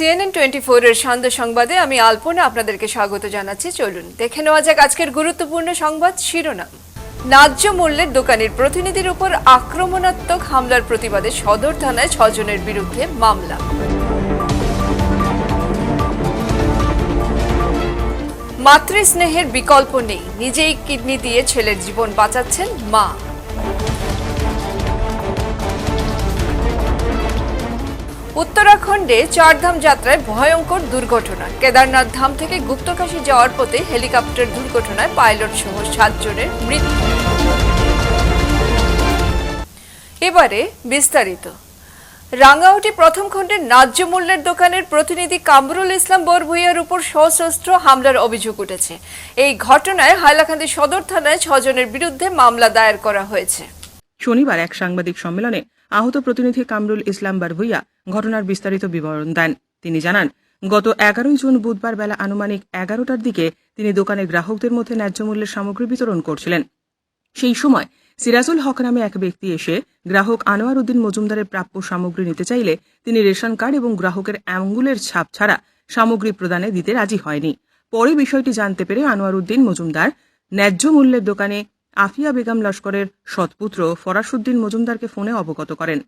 CNN twenty ফোরের সন্ধ্যা সংবাদে আমি আলপনা আপনাদেরকে স্বাগত জানাচ্ছি। চলুন, দেখে নেওয়া যাক আজকের গুরুত্বপূর্ণ সংবাদ শিরোনাম। ন্যায্য মূল্যের দোকানের প্রতিনিধির উপর আক্রমণাত্মক হামলার প্রতিবাদে সদর থানায় ছজনের বিরুদ্ধে মামলা। মাতৃস্নেহের বিকল্প নেই, নিজেই কিডনি দিয়ে ছেলের জীবন বাঁচাচ্ছেন মা। উত্তরাখণ্ডে চারধাম যাত্রায় ভয়ঙ্কর দুর্ঘটনা। কেদারনাথ ধাম থেকে গুপ্তকাশী যাওয়ার পথে হেলিকপ্টার দুর্ঘটনায় পাইলট সহ সাতজনের মৃত্যু। এবারে বিস্তারিত। রাঙ্গাউটি প্রথম খণ্ডের ন্যায্য মূল্যের দোকানের প্রতিনিধি কামরুল ইসলাম বরভুইয়ার উপর সশস্ত্র হামলার অভিযোগ উঠেছে। এই ঘটনায় হাইলাকান্দি সদর থানায় ছজনের বিরুদ্ধে মামলা দায়ের করা হয়েছে। শনিবার এক সাংবাদিক সম্মেলনে আহত প্রতিনিধি কামরুল ইসলাম বারভুইয়া ঘটনার বিস্তারিত বিবরণ দেন। তিনি জানান, গত এগারোই জুন বুধবার বেলা আনুমানিক এগারোটার দিকে তিনি দোকানের গ্রাহকদের মধ্যে ন্যায্য মূল্যের সামগ্রী বিতরণ করছিলেন। সেই সময় সিরাজুল হক নামে এক ব্যক্তি এসে গ্রাহক আনোয়ার উদ্দিন মজুমদারের প্রাপ্য সামগ্রী নিতে চাইলে তিনি রেশন কার্ড এবং গ্রাহকের আঙ্গুলের ছাপ ছাড়া সামগ্রী প্রদানে দিতে রাজি হয়নি। পরে বিষয়টি জানতে পেরে আনোয়ার উদ্দিন মজুমদার ন্যায্য মূল্যের দোকানে আফিয়া বেগম লস্করের সৎপুত্র ফরাসুদ্দিন মজুমদারকে ফোনে অবগত করেন।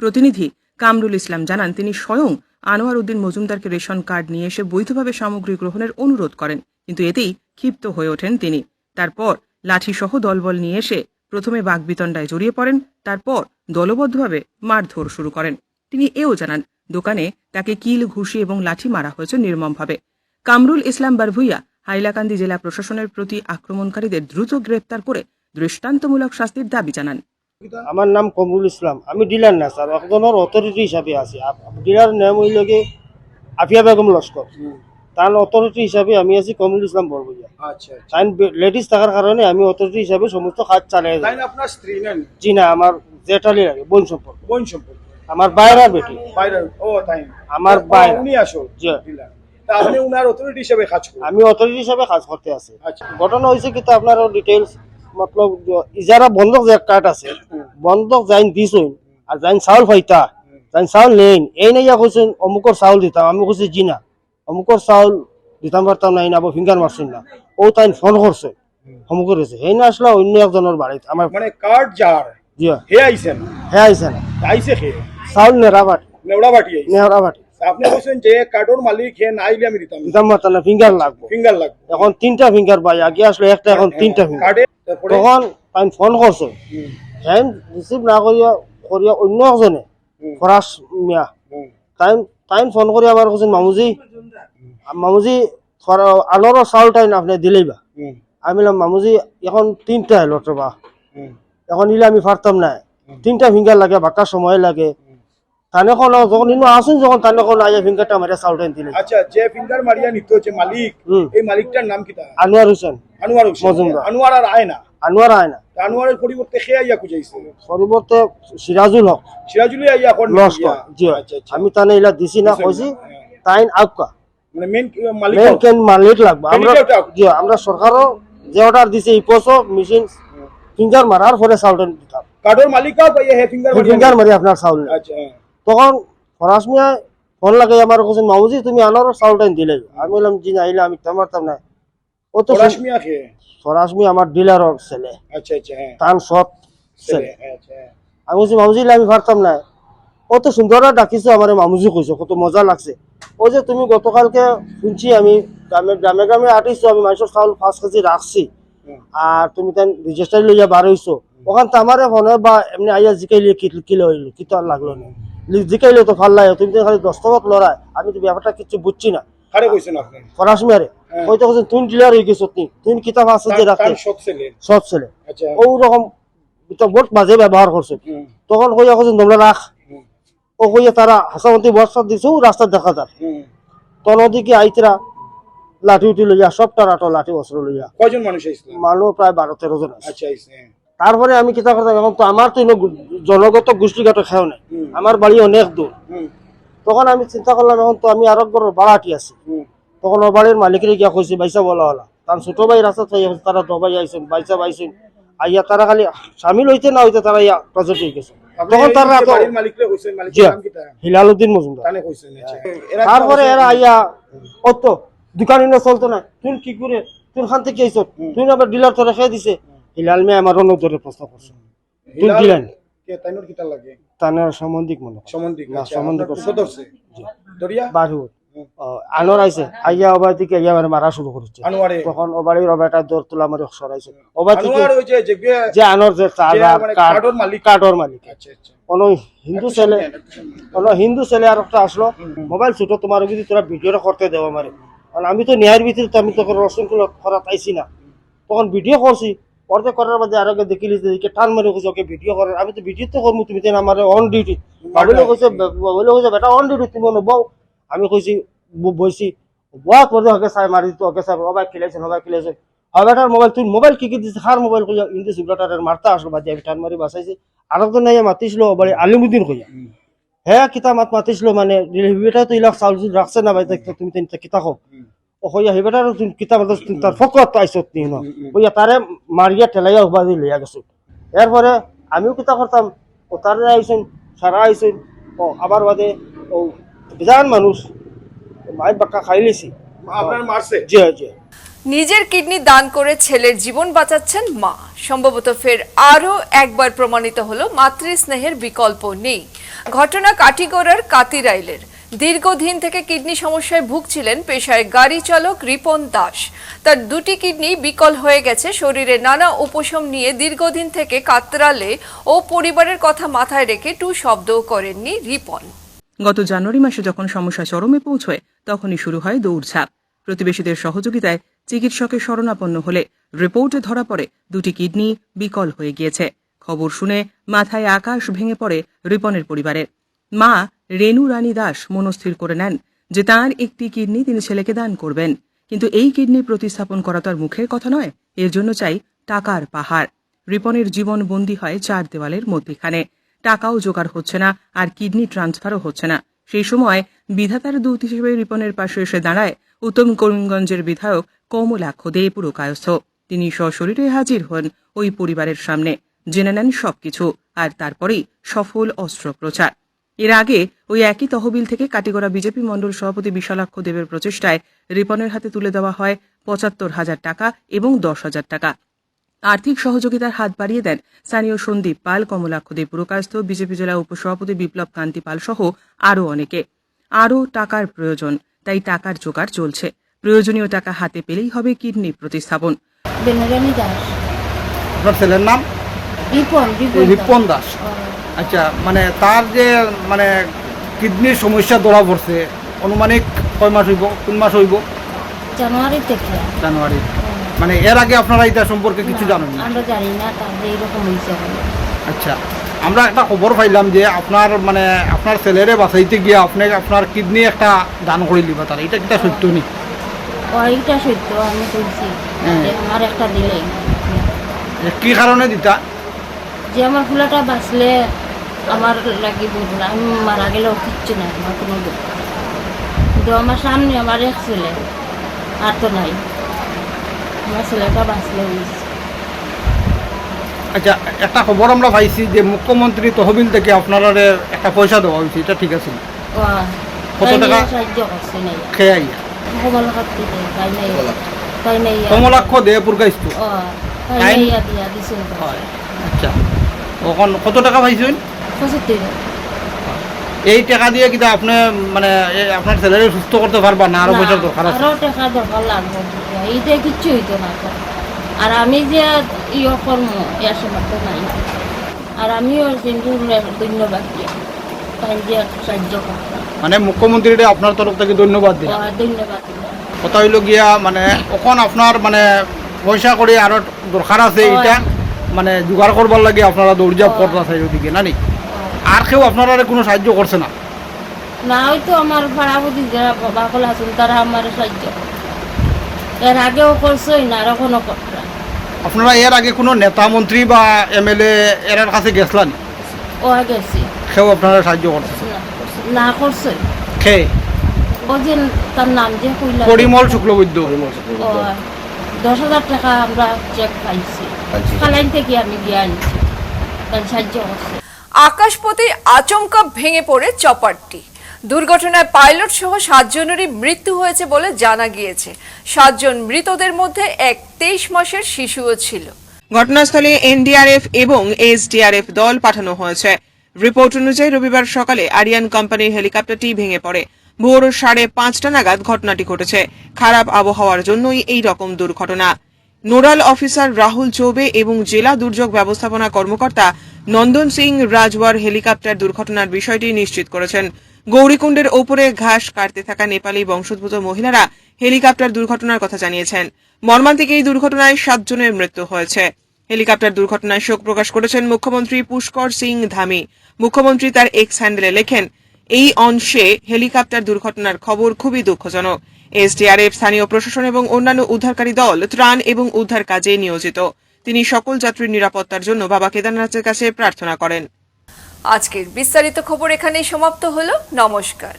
প্রতিনিধি কামরুল ইসলাম জানান, তিনি স্বয়ং আনোয়ার উদ্দিন মজুমদারকে রেশন কার্ড নিয়ে এসে বৈধভাবে সামগ্রী গ্রহণের অনুরোধ করেন, কিন্তু এতেই ক্ষিপ্ত হয়ে ওঠেন তিনি। তারপর লাঠিসহ দলবল নিয়ে এসে প্রথমে বাগবিতণ্ডায় জড়িয়ে পড়েন, তারপর দলবদ্ধভাবে মারধর শুরু করেন। তিনি এও জানান, দোকানে তাকে কিল, ঘুষি এবং লাঠি মারা হয়েছে নির্মমভাবে। কামরুল ইসলাম বারভুইয়া হাইলাকান্দি জেলা প্রশাসনের প্রতি আক্রমণকারীদের দ্রুত গ্রেপ্তার করে দৃষ্টান্তমূলক শাস্তির দাবি জানান। আমার নাম কমরুল ইসলাম। আমি ডিলার না স্যার। একজনের অথরিটি হিসাবে আছি। ডিলার নাম হইল কি? আফিয়া বেগম লস্কর। তার অথরিটি হিসাবে আমি আছি কমরুল ইসলাম বরবইয়া আচ্ছা আচ্ছা। তাই লেডিস থাকার কারণে আমি অথরিটি হিসাবে সমস্ত কাজ চালাই তাই যাই আপনার স্ত্রী নেন? জি না আমার জেঠালি লাগে বোন সম্পর্ক। বোন সম্পর্ক। আমার বাইরের বেটি। বাইরে ও তাই। আমার বাইরে। উনি আসল জি। ডিলার তা আপনি উনার অথরিটি হিসেবে কাজ করেন। আমি অথরিটি হিসাবে কাজ করতে আছি। আচ্ছা। ঘটনা হয়েছে কিন্তু আপনার ডিটেলস মতলব ইজারা বন্ধক যে কার্ড আছে বন্ধক যাইন দিছুন আর যাইন চাউল ফাইতা যাইন চাউল এই নাইয়া কইছেন অমুকর চাউল দিতাম। আমি কইছি জি না অমুকর চাউল দিতাম পারতাম নাই না ফিঙ্গার মারছেন না। ও তাই ফোন করছে অমুক করেছে সেই না আসলে অন্য একজনের বাড়িতে আমার মানে কার্ড যার জি হে আইছেন। হে আইছে না। আইছে হে। চাউল নেড়া বাটি। নেওড়া বাটি নেড়া বাটি। আপনি বলছেন যে কার্ডর মালিক হে না আইলে আমি দিতাম। দিতাম পারতাম না ফিঙ্গার লাগবো। ফিঙ্গার লাগবে। এখন তিনটা ফিঙ্গার পাই আগে আসলে একটা এখন তিনটা ফিঙ্গার কার্ডে তখন তাই ফোন করছে। হ্যাঁ রিসিভ না করিয়া করিয়া অন্য একজনে ফরাস মিয়া। হুম, তাই তাই ফোন করে আমার কৈছেন মামুজি মামুজি আলোর চাউল টাইম আপনি দিলেই বা আমি বললাম মামুজি এখন তিনটা বা হুম, এখন নিলে আমি পারতাম না তিনটা ফিঙ্গার লাগে বাক্কা সময় লাগে। তানে কোন যখন ইনো আসুন যখন তানে কোন আইয়া ফিঙ্গারটা মারে চাউল দিলে আচ্ছা যে ফিঙ্গার মারিয়া নিত যে মালিক এই মালিকটার নাম কি তা আনোয়ার হোসেন। আনোয়ার হোসেন। মজুমদার। আনোয়ার আর আয় না আনোয়ার আয় না তা আনোয়ারের পরিবর্তে সে আইয়া খুঁজাইছে? পরিবর্তে সিরাজুল হক। সিরাজুলি আইয়া এখন লস্কর জি আচ্ছা আচ্ছা। আমি তানে ইলা দিছি না কইছি তাইন আউকা। মানে মেন মালিক মেন কেন মালিক লাগবে? আমরা জি আমরা সরকারও যে অর্ডার দিছে ইপোসো মেশিন ফিঙ্গার মারার পরে চাউল টাইম দিতাম। কার্ডর মালিক হে ফিঙ্গার ফিঙ্গার মারি আপনার চাউল। আচ্ছা হ্যাঁ। তখন ফরাস মিয়া ফোন লাগে আমার কোথায় মামুজি তুমি আনার চাউলটাই দিলে। আমি বললাম জি না আইলে আমি পারতাম না। ও তো মিয়া ফরাস মিয়া আমার ডিলারের ছেলে। আচ্ছা আচ্ছা হ্যাঁ। তান সব ছেলে ছেলে, আচ্ছা হ্যাঁ। আমি বলছি মামুজি আমি পারতাম না। ও তো সুন্দর ডাকিছে আমার মামুজি কইছো কত মজা লাগছে। ও যে তুমি গতকালকে শুনছি আমি গ্রামে গ্রামে গ্রামে আটিছো আমি মানুষের চাউল পাঁচ কেজি রাখছি। আর তুমি তাই রেজিস্টার লইয়া বার হইছো। ওখান তো আমারে ফোনে বা এমনি আইয়া জিকাইলে কিলো হইল কি তো আর লাগল না। জিকাইলে তো ফাল্লাই তুমি তো খালি লড়াই আমি তো ব্যাপারটা কিছু বুঝছি না। কারে কইছেন আপনি? ফরাস মিয়ারে। হয়তো কোথায় ডিলার গেছো তুমি তুমি কিতাব আছে যে রাখতে সব ছেলে সব ছেলে আচ্ছা। ও রকম তো বহুত বাজে ব্যবহার করছে তখন কইয়া কোথায় তোমরা রাখ ও কইয়া তারা হাসামতি বর্ষা দিছে রাস্তা দেখা আইতরা লাঠি উঠি লইয়া রাটো লাঠি অস্ত্র লইয়া কয়জন মানুষ আইছিল মানুষ প্রায় বারো তেরো জন আচ্ছা আইছে। তারপরে আমি কিতা করতাম এখন তো আমার তো জনগত গোষ্ঠীগত খেয়াও নাই। আমার বাড়ি অনেক দূর তখন আমি চিন্তা করলাম এখন তো আমি আরও বড় বাড়াটি আছি তখন ও বাড়ির মালিকের গিয়া কইছি বাইসা বলা হলা। তার ছোট ভাই রাস্তা থেকে তারা দবাই আইছেন বাইসা বাইছেন আইয়া তারা খালি সামিল হইতে না হইতে তারা ইয়া প্রজেক্ট হয়ে গেছে। তখন তারা তার হিলাল উদ্দিন মজুমদার তারপরে এরা আইয়া অত দোকানে চলতো না তুই কি করে তুই খান থেকে আইস তুই আবার ডিলার তো রেখে দিছে। হিলাল আমার করছে। তুই দিলেন? কে তাইনোর কিতা লাগে? তানের সম্বন্ধিক মনে। না, আচ্ছা সম্বন্ধী আপনার করছে। কত ধরছে? দরিয়া? বাড়ি আনোর আইছে। আইয়া ওবার দিকে আইয়া মারা শুরু করেছে। তখন ওবাড়ির ওবারটা দৌড় তোলা মারি সরাইছে ওবার থেকে যে যে যে আনোর যে চার যে কার্ডর মালিক। কার্ডর মালিক। কোনো হিন্দু ছেলে কোনো হিন্দু ছেলে আর একটা আসলো। মোবাইল ছুটো তোমার যদি তোরা ভিডিওটা করতে দেবো কারণ আমি তো ন্যায়ের ভিতরে আমি তো রসুনগুলো করা পাইছি না। তখন ভিডিও করছি। করতে করার মধ্যে আর আগে দেখিলি যে টান মারি ওকে ভিডিও করার। আমি তো ভিডিও তো করব তুমি আমার অন ডিউটি বাবুলে কইছে বাবুলে কইছে বেটা অন ডিউটি তুমি আমি কইছি বইছি বয়া করে ওকে মারি তো ওকে খেলেছেন হয় বেটার মোবাইল তুই মোবাইল কি কি দিছে? হার মোবাইল কইয়া ইন্দু সিবলাটার মারতা আসলো বাদে আমি টান মারি বাসাইছি আরেকজন নাই মাতিছিল বলে আলিমুদ্দিন কইয়া। হ্যাঁ কিতা মাত মাতিছিল মানে তো ইলাক চাউল রাখছে না ভাই তুমি কিতা কো ও কইয়া হিবেটা তুমি কিতা মাত তার ফকত আইছত নি না। কইয়া তারে মারিয়া ঠেলাইয়া উবাদি লইয়া গেছো এরপরে আমিও কিতা করতাম ও তারে আইছেন সারা আইছেন ও আবার বাদে ও বিজান মানুষ মাই বাক্কা খাই লিছি। আপনার মারছে জি জি নিজের কিডনি দান করে ছেলের জীবন বাঁচাচ্ছেন মা। সম্ভবত ফের আরও একবার প্রমাণিত হলো মাতৃস্নেহের বিকল্প নেই। ঘটনা কাটিগড়ার কাতিরাইলের। দীর্ঘদিন থেকে কিডনি সমস্যায় ভুগছিলেন পেশায় গাড়ি চালক রিপন দাস। তার দুটি কিডনি বিকল হয়ে গেছে, শরীরে নানা উপশম নিয়ে দীর্ঘদিন থেকে কাতরালে ও পরিবারের কথা মাথায় রেখে টু শব্দও করেননি রিপন। গত জানুয়ারি মাসে যখন সমস্যা চরমে পৌঁছয়, তখনই শুরু হয় দৌড়ঝাঁপ। প্রতিবেশীদের সহযোগিতায় চিকিৎসকের শরণাপন্ন হলে রিপোর্টে ধরা পড়ে দুটি কিডনি বিকল হয়ে গিয়েছে। খবর শুনে মাথায় আকাশ ভেঙে পড়ে রিপনের পরিবারের। মা রেনু রানী দাস মনস্থির করে নেন যে তার একটি কিডনি তিনি ছেলেকে দান করবেন। কিন্তু এই কিডনি প্রতিস্থাপন করা তার মুখের কথা নয়, এর জন্য চাই টাকার পাহাড়। রিপনের জীবন বন্দী হয় চার দেওয়ালের মধ্যেখানে। টাকাও জোগাড় হচ্ছে না, আর কিডনি ট্রান্সফারও হচ্ছে না। সেই সময় বিধাতার দূত হিসেবে রিপনের পাশে এসে দাঁড়ায় উত্তম করিমগঞ্জের বিধায়ক কমলাক্ষ দে পুরকায়স্থ। তিনি সশরীরে হাজির হন ওই পরিবারের সামনে। জেনে নেন সবকিছু, আর তারপরেই সফল অস্ত্রোপচার। এর আগে ওই একই তহবিল থেকে কাটিগড়া বিজেপি মণ্ডল সভাপতি বিশালাক্ষ দেবের প্রচেষ্টায় রিপনের হাতে তুলে দেওয়া হয় পঁচাত্তর হাজার টাকা এবং দশ হাজার টাকা। আর্থিক সহযোগিতার হাত বাড়িয়ে দেন স্থানীয় সন্দীপ পাল কমলাক্ষ দেব পুরকায়স্থ বিজেপি জেলা উপসভাপতি বিপ্লব কান্তি পাল সহ আরও অনেকে। আরও টাকার প্রয়োজন তাই টাকার জোগাড় চলছে। প্রয়োজনীয় টাকা হাতে পেলেই হবে কিডনি প্রতিস্থাপন। বেনারানি দাস। আপনার ছেলের নাম? রিপন রিপন রিপন দাস। আচ্ছা মানে তার যে মানে কিডনির সমস্যা ধরা পড়ছে অনুমানিক কয় মাস হইব কোন মাস হইব? জানুয়ারি থেকে। জানুয়ারি। মানে এর আগে আপনারা এটা সম্পর্কে কিছু জানেন না? আমরা জানি না তার যে এরকম হয়েছে আচ্ছা আমরা একটা খবর পাইলাম যে আপনার মানে আপনার ছেলেরে বাঁচাইতে গিয়ে আপনি আপনার কিডনি একটা দান করে দিবা তার। এটা কিটা সত্য নি? ও এইটা সত্য আমি বলছি হুম। যে আমার একটা দিলে। কি কারণে দিতা? যে আমার ফুলাটা বাঁচলে আমার লাগি বলব না আমি মারা গেলেও কিচ্ছু নাই আমার কোনো দুঃখ কিন্তু আমার সামনে আমার এক ছেলে আর তো নাই। আমার ছেলেটা বাঁচলে আচ্ছা একটা খবর আমরা পাইছি যে মুখ্যমন্ত্রী তহবিল থেকে আপনারা একটা পয়সা দেওয়া হয়েছে এটা ঠিক আছে? ও কত তাই টাকা? সাহায্য করছে নাই। খেয়ে আইয়া কমল কাটতে তাই নাই কমলাক্ষ দে পুরকাইস্তু ও তাই টাইম- নাই দিয়া দিছে। আচ্ছা। কত টাকা পাইছেন? পঁচাত্তর এই টাকা দিয়ে কিন্তু আপনি মানে এই আপনার ছেলেরে সুস্থ করতে পারবা না? আরও পয়সার দরকার আছে আরও টাকা দরকার লাগবে। এইটা কিচ্ছু হইতো না। আর আমি যে ইয়ে কর্ম এর সমর্থ নাই। আর আমিও ধন্যবাদ দিই তাই যে সাহায্য করতাম মানে মুখ্যমন্ত্রীরে আপনার তরফ থেকে ধন্যবাদ ও, দিলাম ধন্যবাদ। কথা হইল গিয়া মানে ওখন আপনার মানে পয়সা করে আরও দরকার আছে হয়। এটা মানে জোগাড় করবার লাগে আপনারা দৌড়জাপ হয়। করতেছে ওদিকে না? আর কেউ আপনারা কোনো সাহায্য করছে না? না হয়তো আমার ভাড়াবতী যারা বাবা কল আছেন তারা আমার সাহায্য এর আগেও করছোই না আর এখনও আপনারা এর আগে কোনো নেতা মন্ত্রী বা এমএলএ এর কাছে গেছলান? ও গেছি। কেউ আপনারা সাহায্য করতেছে না, না করছোই খেয়ে ও যে তার নাম যে কইলা পরিমল শুক্লবৈদ্য। ও, দশ হাজার টাকা আমরা চেক পাইছি। কালাইন থেকে আমি গিয়ে আনছি। তার সাহায্য করছে। আকাশপথে আচমকা ভেঙে পড়ে চপারটি দুর্ঘটনায় পাইলট সহ সাতজনেরই মৃত্যু হয়েছে বলে জানা গিয়েছে। সাতজন মৃতদের মধ্যে এক তেইশ মাসের শিশুও ছিল। ঘটনাস্থলে এনডিআরএফ এবং এসডিআরএফ দল পাঠানো হয়েছে। রিপোর্ট অনুযায়ী রবিবার সকালে আরিয়ান কোম্পানির হেলিকপ্টারটি ভেঙে পড়ে। ভোর সাড়ে পাঁচটা নাগাদ ঘটনাটি ঘটেছে। খারাপ আবহাওয়ার জন্যই এই রকম দুর্ঘটনা। নোডাল অফিসার রাহুল চৌবে এবং জেলা দুর্যোগ ব্যবস্থাপনা কর্মকর্তা নন্দন সিং রাজওয়ার হেলিকপ্টার দুর্ঘটনার বিষয়টি নিশ্চিত করেছেন। গৌরীকুণ্ডের ওপরে ঘাস কাটতে থাকা নেপালি বংশোদ্ভূত মহিলারা হেলিকপ্টার দুর্ঘটনার কথা জানিয়েছেন। মর্মান্তিক এই দুর্ঘটনায় সাতজনের মৃত্যু হয়েছে। হেলিকপ্টার দুর্ঘটনায় শোক প্রকাশ করেছেন মুখ্যমন্ত্রী পুষ্কর সিং ধামি। মুখ্যমন্ত্রী তার এক্স হ্যান্ডেলে লেখেন, এই অংশে হেলিকপ্টার দুর্ঘটনার খবর খুবই দুঃখজনক। এসডিআরএফ স্থানীয় প্রশাসন এবং অন্যান্য উদ্ধারকারী দল ত্রাণ এবং উদ্ধার কাজে নিয়োজিত। তিনি সকল যাত্রীর নিরাপত্তার জন্য বাবা কেদারনাথের কাছে প্রার্থনা করেন। আজকের বিস্তারিত খবর এখানেই সমাপ্ত হলো। নমস্কার।